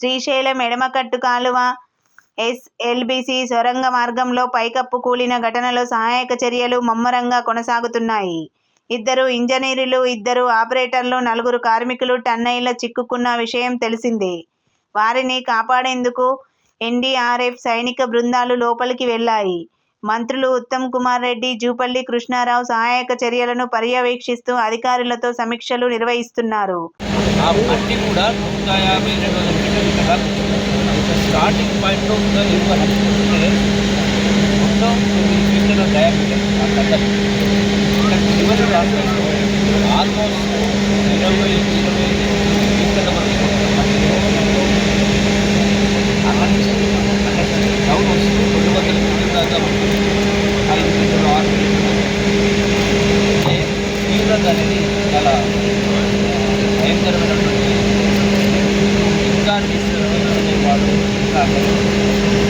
శ్రీశైలం ఎడమకట్టు కాలువ ఎస్ఎల్బిసి సొరంగ మార్గంలో పైకప్పు కూలిన ఘటనలో సహాయక చర్యలు ముమ్మరంగా కొనసాగుతున్నాయి. ఇద్దరు ఇంజనీర్లు, ఇద్దరు ఆపరేటర్లు, నలుగురు కార్మికులు టన్నైల్లో చిక్కుకున్న విషయం తెలిసిందే. వారిని కాపాడేందుకు ఎన్డీఆర్ఎఫ్, సైనిక బృందాలు లోపలికి వెళ్ళాయి మంత్రులు ఉత్తమ్ కుమార్ రెడ్డి, జూపల్లి కృష్ణారావు సహాయక చర్యలను పర్యవేక్షిస్తూ అధికారులతో సమీక్షలు నిర్వహిస్తున్నారు. ఆ మట్టి కూడా నూట యాభై రెండు వందల మీటర్లు కదా. ఒక స్టార్టింగ్ పాయింట్లో ఉందో ఎక్కువ అంటే మొత్తం తొమ్మిది మీటర్ల డయామీటర్ ఆ కథ ఇక్కడ చివరి రాష్ట్రంలో ఆల్మోస్ట్ ఇరవై ఇరవై మీటర్ల వరకు డౌన్ వస్తుంది రెండు వందల మీటర్ల దాకా ఐదు మీటర్లు ఆరు మీటర్లు. తీవ్రత అనేది చాలా Dapat.